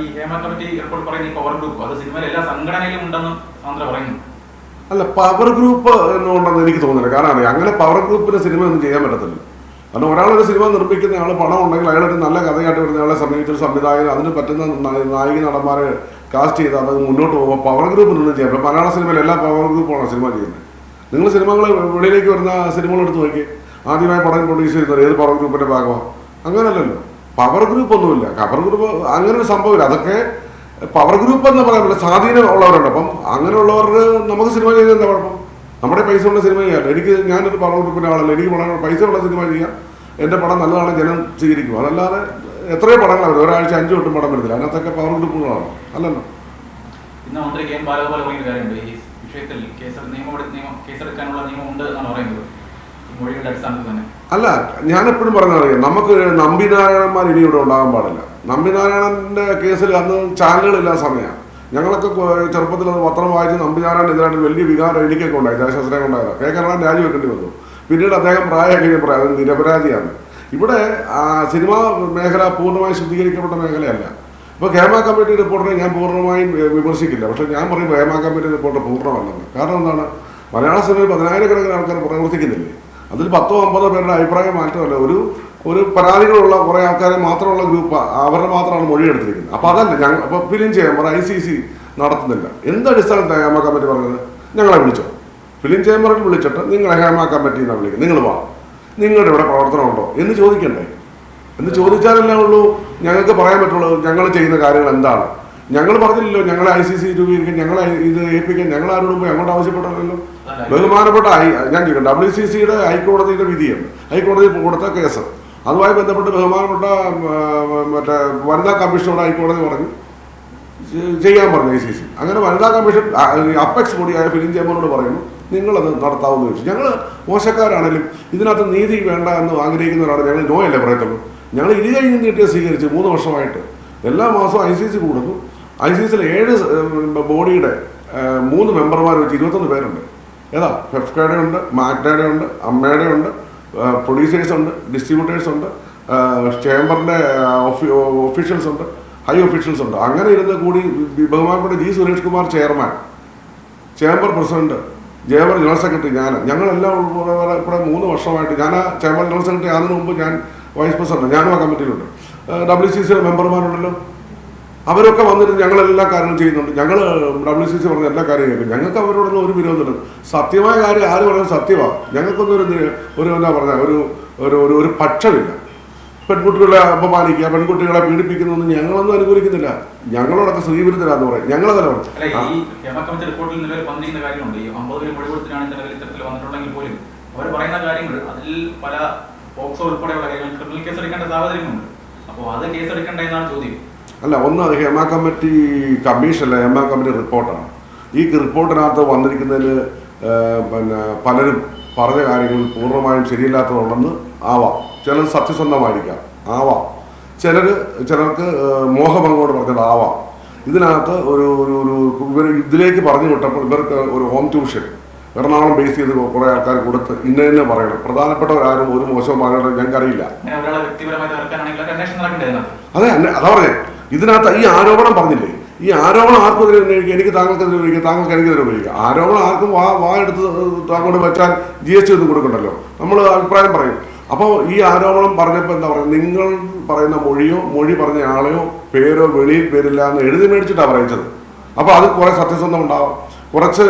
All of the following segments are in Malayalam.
ഈ ഈ പവർ ഗ്രൂപ്പ് എല്ലാ പറയുന്നു. അല്ല പവർ ഗ്രൂപ്പ് എന്നുണ്ടെന്ന് എനിക്ക് തോന്നുന്നില്ല. കാരണം അങ്ങനെ പവർ ഗ്രൂപ്പിന് സിനിമ ഒന്നും ചെയ്യാൻ പറ്റത്തില്ല. കാരണം ഒരാളൊരു സിനിമ നിർമ്മിക്കുന്ന ആൾ പണം ഉണ്ടെങ്കിൽ അയാളൊരു നല്ല കഥയായിട്ട് വരുന്ന ആളെ സമീപിച്ചൊരു സംവിധായകൻ അതിന് പറ്റുന്ന നായിക നടന്മാരെ കാസ്റ്റ് ചെയ്ത് അത് മുന്നോട്ട് പോകുമ്പോൾ പവർ ഗ്രൂപ്പിനൊന്നും ചെയ്യാൻ പറ്റില്ല. മലയാള സിനിമയിൽ എല്ലാ പവർ ഗ്രൂപ്പാണ് സിനിമ ചെയ്യുന്നത്. നിങ്ങൾ സിനിമകൾ വെളിയിലേക്ക് വരുന്ന സിനിമകൾ എടുത്ത് നോക്കി ആദ്യമായി പടം പ്രൊഡ്യൂസ് ചെയ്യുന്നത് ഏത് പവർ ഗ്രൂപ്പിന്റെ ഭാഗമാണ് അങ്ങനല്ലല്ലോ. പവർ ഗ്രൂപ്പ് ഒന്നുമില്ല. പവർ ഗ്രൂപ്പ് അങ്ങനെ ഒരു സംഭവമില്ല. അതൊക്കെ പവർ ഗ്രൂപ്പ് എന്ന് പറയാൻ സ്വാധീനം ഉള്ളവരുണ്ട് അപ്പം അങ്ങനെയുള്ളവർക്ക് നമുക്ക് സിനിമ ചെയ്ത് എന്താ കുഴപ്പം? നമ്മുടെ പൈസ ഉള്ള സിനിമ ചെയ്യാം. എനിക്ക് ഞാനൊരു പവർ ഗ്രൂപ്പിന്റെ ആളല്ല. എനിക്ക് വളരെ പൈസ ഉള്ള സിനിമ ചെയ്യാം. എന്റെ പടം നല്ലതാണ് ജനം സ്വീകരിക്കും. അതല്ലാതെ എത്രയോ പടങ്ങളാണ് ഒരാഴ്ച അഞ്ചു തൊട്ടും പടം വരുന്നില്ല. അതിനകത്തൊക്കെ പവർ ഗ്രൂപ്പുകളാണ് അല്ലല്ലോ. ഇന്ന് ഈ വിഷയത്തിൽ നിയമം ഉണ്ട് അല്ല ഞാൻ എപ്പോഴും പറഞ്ഞറിയാം നമുക്ക് നമ്പിനാരായണന്മാർ ഇനി ഇവിടെ ഉണ്ടാകാൻ പാടില്ല. നമ്പിനാരായണന്റെ കേസിൽ അന്ന് ചാനലുകളില്ലാ സമയമാണ് ഞങ്ങളൊക്കെ ചെറുപ്പത്തിൽ അത് പത്രം വായിച്ച് നമ്പിനാരായണൻ എതിരായിട്ട് വലിയ വികാരം എനിക്കൊക്കെ ഉണ്ടായി. ദേശാസ്ത്രം ഉണ്ടായത് കെ. കരുണാൻ രാജിവെക്കേണ്ടി വന്നു. പിന്നീട് അദ്ദേഹം പ്രായം കഴിഞ്ഞപ്പോൾ അത് നിരപരാധിയാണ്. ഇവിടെ സിനിമാ മേഖല പൂർണമായി ശുദ്ധീകരിക്കപ്പെട്ട മേഖലയല്ല. ഇപ്പോൾ ഹേമ കമ്മിറ്റി റിപ്പോർട്ടിനെ ഞാൻ പൂർണമായും വിമർശിക്കില്ല. പക്ഷേ ഞാൻ പറയും ഹേമ കമ്മിറ്റി റിപ്പോർട്ട് പൂർണമല്ലെന്ന്. കാരണം എന്താണ്? മലയാള സിനിമയിൽ പതിനായിരക്കണക്കിന് ആൾക്കാർ പ്രവർത്തിക്കുന്നില്ലേ? അതിൽ പത്തോ അമ്പതോ പേരുടെ അഭിപ്രായം മാറ്റമല്ല. ഒരു ഒരു പരാതികളുള്ള കുറേ ആൾക്കാരെ മാത്രമുള്ള ഗ്രൂപ്പ് അവരുടെ മാത്രമാണ് മൊഴി എടുത്തിരിക്കുന്നത്. അപ്പോൾ അതല്ല ഞങ്ങൾ അപ്പോൾ film chamber I C C നടത്തുന്നില്ല. എന്ത് അടിസ്ഥാനത്തിലാണ് ഹേമ കമ്മിറ്റി പറഞ്ഞത്? ഞങ്ങളെ വിളിച്ചോ. ഫിലിം ചേംബറിൽ വിളിച്ചിട്ട് നിങ്ങളെ ഹേമ കമ്മിറ്റി എന്നാണ് വിളിക്കുന്നത്. നിങ്ങൾ വാ. നിങ്ങളുടെ ഇവിടെ പ്രവർത്തനമുണ്ടോ എന്ന് ചോദിക്കണ്ടേ? എന്ന് ചോദിച്ചാലല്ലേ ഉള്ളൂ ഞങ്ങൾക്ക് പറയാൻ പറ്റുള്ളൂ ഞങ്ങൾ ചെയ്യുന്ന കാര്യങ്ങൾ എന്താണ്. ഞങ്ങൾ പറഞ്ഞില്ലല്ലോ ഞങ്ങൾ ഐ സി സി രൂപീകരിക്കാൻ ഞങ്ങളെ ഇത് ഏൽപ്പിക്കാൻ ഞങ്ങൾ ആരോടും പോയി അങ്ങോട്ട് ആവശ്യപ്പെട്ടില്ലല്ലോ ബഹുമാനപ്പെട്ട ഐ ഞാൻ ചോദിക്കാം ഡബ്ല്യു സി സിയുടെ ഹൈക്കോടതിയുടെ വിധിയുണ്ട് ഹൈക്കോടതി കൊടുത്ത കേസ്. അതുമായി ബന്ധപ്പെട്ട് ബഹുമാനപ്പെട്ട മറ്റേ വനിതാ കമ്മീഷനോട് ഹൈക്കോടതി പറഞ്ഞു ചെയ്യാൻ പറഞ്ഞു ഐ സി സി അങ്ങനെ വനിതാ കമ്മീഷൻ അപ്പെക്സ് കൂടിയായ ഫിലിം ചേമ്പറിനോട് പറയുന്നു നിങ്ങളത് നടത്താവുന്ന ചോദിച്ചു. ഞങ്ങൾ മോശക്കാരാണെങ്കിലും ഇതിനകത്ത് നീതി വേണ്ട എന്ന് ആഗ്രഹിക്കുന്നവരാണ് ഞങ്ങൾ നോയല്ലേ പറയത്തുള്ളൂ. ഞങ്ങൾ ഇരു കൈ നീട്ടിയെ സ്വീകരിച്ച് മൂന്ന് വർഷമായിട്ട് എല്ലാ മാസവും ഐ സി സി കൊടുക്കും. ഐ സി സിയിലെ ഏഴ് ബോഡിയുടെ മൂന്ന് മെമ്പർമാർ വെച്ച് ഇരുപത്തൊന്ന് പേരുണ്ട്. ഏതാ? ഫെഫ്കയുടെ ഉണ്ട് മാക്ഡയുടെ ഉണ്ട് അമ്മയുടെ ഉണ്ട് പ്രൊഡ്യൂസേഴ്സ് ഉണ്ട് ഡിസ്ട്രിബ്യൂട്ടേഴ്സ് ഉണ്ട് ചേംബറിന്റെ ഒഫീഷ്യൽസ് ഉണ്ട് ഹൈ ഒഫീഷ്യൽസ് ഉണ്ട് അങ്ങനെ ഇരുന്ന് കൂടി ബഹുമാനപ്പെട്ട G Suresh Kumar chairman chamber president chamber general secretary ഞാൻ ഞങ്ങളെല്ലാം ഇവിടെ മൂന്ന് വർഷമായിട്ട് ഞാൻ ചേംബർ ജനറൽ സെക്രട്ടറി ആകുന്നതിന് മുമ്പ് ഞാൻ വൈസ് പ്രസിഡന്റ് ഞാനും ആ കമ്മിറ്റിയിലുണ്ട്. ഡബ്ല്യു സി സിയുടെ മെമ്പർമാരുണ്ടല്ലോ. അവരൊക്കെ വന്നിട്ട് ഞങ്ങൾ എല്ലാ കാര്യങ്ങളും ചെയ്യുന്നുണ്ട് ഞങ്ങൾ ഡബ്ല്യു സി സി പറഞ്ഞ എല്ലാ കാര്യവും കേൾക്കും. ഞങ്ങൾക്ക് അവരോടൊന്നും ഒരു വിരോധമില്ല സത്യമായ കാര്യം ആര് പറഞ്ഞാൽ സത്യമാണ് ഞങ്ങൾക്കൊന്നും ഒരു ഒരു എന്താ പറഞ്ഞ ഒരു ഒരു ഒരു ഒരു പക്ഷമില്ല. പെൺകുട്ടികളെ അപമാനിക്കുക പെൺകുട്ടികളെ പീഡിപ്പിക്കുന്നൊന്നും ഞങ്ങളൊന്നും അനുകൂലിക്കുന്നില്ല. ഞങ്ങളോടൊക്കെ സ്ത്രീവിരുദ്ധരാന്ന് പറയും. ഞങ്ങളതല്ല ഈ ഹേമ കമ്മിറ്റി റിപ്പോർട്ടിൽ നിലവിൽ വന്നിരിക്കുന്ന കാര്യമുണ്ട്. ഈ അമ്പത് പേര് മൊഴി കൊടുത്തിട്ടാണ് നിലവിൽ ഇത്തരത്തിൽ വന്നിട്ടുണ്ടെങ്കിൽ പോലും അവർ പറയുന്ന കാര്യങ്ങൾ അതിൽ പല പോക്സോ ഉൾപ്പെടെയുള്ള കാര്യങ്ങൾ ക്രിമിനൽ കേസ് എടുക്കേണ്ട സാഹചര്യമുണ്ട് അപ്പോൾ അത് കേസ് എടുക്കേണ്ട എന്നാണ് ചോദ്യം. അല്ല ഒന്ന് അത് ഹേമ കമ്മിറ്റി കമ്മീഷനല്ല ഹേമ കമ്മിറ്റി റിപ്പോർട്ടാണ്. ഈ റിപ്പോർട്ടിനകത്ത് വന്നിരിക്കുന്നതിൽ പിന്നെ പലരും പറഞ്ഞ കാര്യങ്ങൾ പൂർണമായും ശരിയില്ലാത്തതുണ്ടെന്ന് ആവാം. ചിലർ സത്യസന്ധമായിരിക്കാം ആവാം. ചിലർ ചിലർക്ക് മോഹമങ്ങോട് മോഹഭംഗോട് പറഞ്ഞത് ആവാം. ഇതിനകത്ത് ഒരു ഒരു ഒരു ഇവർ ഇതിലേക്ക് പറഞ്ഞു വിട്ടപ്പോൾ ഇവർക്ക് ഒരു ഹോം ട്യൂഷൻ എറണാകുളം ബേസ് ചെയ്ത് കുറേ ആൾക്കാർ കൊടുത്ത് ഇന്ന തന്നെ പറയണം. പ്രധാനപ്പെട്ടവരാരും ഒരു മോശം പറയണം ഞങ്ങൾക്കറിയില്ല. അതെ അതാ പറഞ്ഞേ. ഇതിനകത്ത് ഈ ആരോപണം പറഞ്ഞില്ലേ? ഈ ആരോപണം ആർക്കെതിരെ ഉന്നയിക്കുക എനിക്ക് താങ്കൾക്കെതിരെ ഉപയോഗിക്കുക താങ്കൾക്ക് എനിക്കെതിരെ ഉപയോഗിക്കുക. ആരോപണം ആർക്കും വാ വാ എടുത്ത് താങ്കളോട് വെച്ചാൽ ജി എസ് ടി ഒന്നും കൊടുക്കണ്ടല്ലോ. നമ്മൾ അഭിപ്രായം പറയും. അപ്പോൾ ഈ ആരോപണം പറഞ്ഞപ്പോൾ എന്താ പറയുക? നിങ്ങൾ പറയുന്ന മൊഴിയോ മൊഴി പറഞ്ഞ ആളെയോ പേരോ വെളിയിൽ പേരില്ല എന്ന് എഴുതി മേടിച്ചിട്ടാണ് പറയിച്ചത്. അപ്പോൾ അത് കുറേ സത്യസന്ധം ഉണ്ടാവും. കുറച്ച്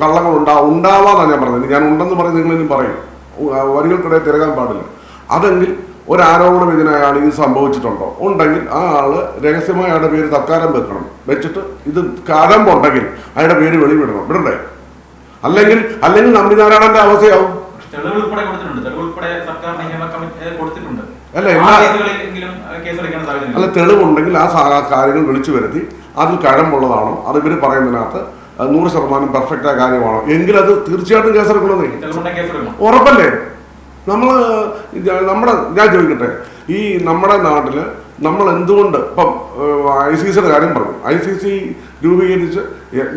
കള്ളങ്ങൾ ഉണ്ടാവും ഉണ്ടാവാന്നാണ് ഞാൻ പറഞ്ഞത്. ഞാൻ ഉണ്ടെന്ന് പറഞ്ഞ് നിങ്ങളിനും പറയും. വരികൾക്കിടയിൽ തിരകാൻ പാടില്ല. അതെങ്കിൽ ഒരു ആരോപണം ഇതിനയാൾ ഇത് സംഭവിച്ചിട്ടുണ്ടോ? ഉണ്ടെങ്കിൽ ആ ആൾ രഹസ്യമായി അയാളുടെ പേര് തൽക്കാലം വെക്കണം. വെച്ചിട്ട് ഇത് കഴമ്പുണ്ടെങ്കിൽ അയാളുടെ പേര് വെളിവിടണം. വിടണ്ടേ? അല്ലെങ്കിൽ അല്ലെങ്കിൽ നമ്പിനാരായണന്റെ അവസ്ഥയാവും. അല്ല, എല്ലാ- അല്ല തെളിവുണ്ടെങ്കിൽ ആ കാര്യങ്ങൾ വിളിച്ചു വരുത്തി. അതിൽ കഴമ്പുള്ളതാണോ? അത് ഇവർ പറയുന്നതിനകത്ത് നൂറ് ശതമാനം പെർഫെക്റ്റ് ആയ കാര്യമാണോ? എങ്കിൽ അത് തീർച്ചയായിട്ടും കേസെടുക്കണമെന്നേ. തെളിവുണ്ടെങ്കിൽ കേസ് എടുക്കണം ഉറപ്പല്ലേ? നമ്മൾ നമ്മുടെ ഞാൻ ചോദിക്കട്ടെ. ഈ നമ്മുടെ നാട്ടിൽ നമ്മൾ എന്തുകൊണ്ട് ഇപ്പം ഐ സി സിയുടെ കാര്യം പറഞ്ഞു. ഐ സി സി രൂപീകരിച്ച്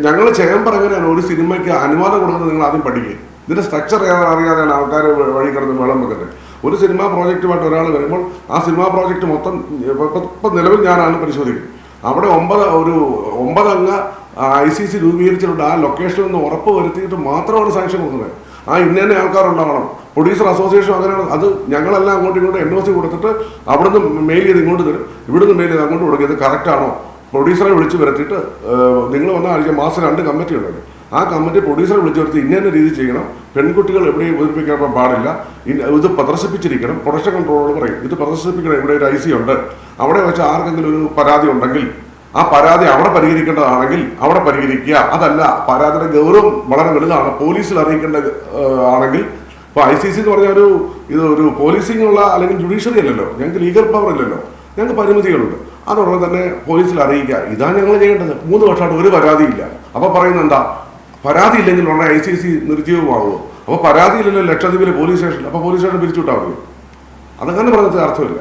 ഞങ്ങൾ ചേമ്പർ എങ്ങനെയാണ് ഒരു സിനിമയ്ക്ക് അനുവാദം കൊടുക്കുന്നത് നിങ്ങൾ ആദ്യം പഠിക്കുക ഇതിന്റെ സ്ട്രക്ചർ അറിയാതെയാണ് ആൾക്കാർ വഴി കിടന്ന് വെള്ളം വെക്കുന്നത് ഒരു സിനിമാ പ്രോജക്റ്റുമായിട്ട് ഒരാൾ വരുമ്പോൾ ആ സിനിമാ പ്രോജക്റ്റ് മൊത്തം ഇപ്പം നിലവിൽ ഞാനാണ് പരിശോധിക്കുന്നത്. അവിടെ ഒമ്പത് ഒരു ഒമ്പതംഗ ഐ സി സി രൂപീകരിച്ചിട്ടുണ്ട്. ആ ലൊക്കേഷനിൽ നിന്ന് ഉറപ്പ് വരുത്തിയിട്ട് മാത്രമാണ് സാങ്ഷൻ കൊടുക്കുന്നത്. ആ ഇന്ന ആൾക്കാരുണ്ടാവണം. പ്രൊഡ്യൂസർ അസോസിയേഷൻ അങ്ങനെയാണ്. അത് ഞങ്ങളെല്ലാം അങ്ങോട്ടും ഇങ്ങോട്ടും എൻ ഒ സി കൊടുത്തിട്ട് അവിടുന്ന് മെയിൽ ചെയ്ത് ഇങ്ങോട്ട് തരും. ഇവിടുന്ന് മെയിൽ ചെയ്ത് അങ്ങോട്ട് കൊടുക്കുക. ഇത് കറക്റ്റാണോ പ്രൊഡ്യൂസറെ വിളിച്ച് വരുത്തിയിട്ട് നിങ്ങൾ വന്ന ആഴ്ച മാസം രണ്ട് കമ്മിറ്റി ഉണ്ടല്ലോ. ആ കമ്മിറ്റി പ്രൊഡ്യൂസറെ വിളിച്ച് വരുത്തി ഇന്ന രീതി ചെയ്യണം. പെൺകുട്ടികൾ എവിടെയും അവതരിപ്പിക്കാൻ പാടില്ല. ഇത് പ്രദർശിപ്പിച്ചിരിക്കണം. പ്രൊഡക്ഷൻ കൺട്രോളോട് പറയും. ഇത് പ്രദർശിപ്പിക്കണം. ഇവിടെ ഒരു ഐ സി ഉണ്ട്. അവിടെ വെച്ച് ആർക്കെങ്കിലും ഒരു പരാതി ഉണ്ടെങ്കിൽ ആ പരാതി അവിടെ പരിഹരിക്കേണ്ടതാണെങ്കിൽ അവിടെ പരിഹരിക്കുക. അതല്ല പരാതിയുടെ ഗൗരവം വളരെ വലുതാണ്. പോലീസിൽ അറിയിക്കേണ്ട ആണെങ്കിൽ ഇപ്പോൾ ഐ സി സി എന്ന് പറഞ്ഞാൽ ഒരു ഇത് ഒരു പോലീസിംഗ് ഉള്ള അല്ലെങ്കിൽ ജുഡീഷ്യറി അല്ലല്ലോ. ഞങ്ങൾക്ക് ലീഗൽ പവർ ഇല്ലല്ലോ ഞങ്ങൾക്ക് പരിമിതികളുണ്ട്. അതുടനെ തന്നെ പോലീസിൽ അറിയിക്കുക. ഇതാണ് ഞങ്ങൾ ചെയ്യേണ്ടത്. മൂന്ന് വർഷമായിട്ട് ഒരു പരാതിയില്ല. അപ്പോൾ പറയുന്നത് എന്താ? പരാതി ഇല്ലെങ്കിൽ ഉടനെ ഐ സി സി നിർജീവമാകുമോ അപ്പോൾ പരാതിയില്ലല്ലോ ലക്ഷദ്വീപിലെ പോലീസ് സ്റ്റേഷൻ അപ്പോൾ പോലീസ് സ്റ്റേഷൻ പിരിച്ചുവിട്ടാൽ മതി. അതങ്ങനെ പറഞ്ഞത് അർത്ഥമില്ല.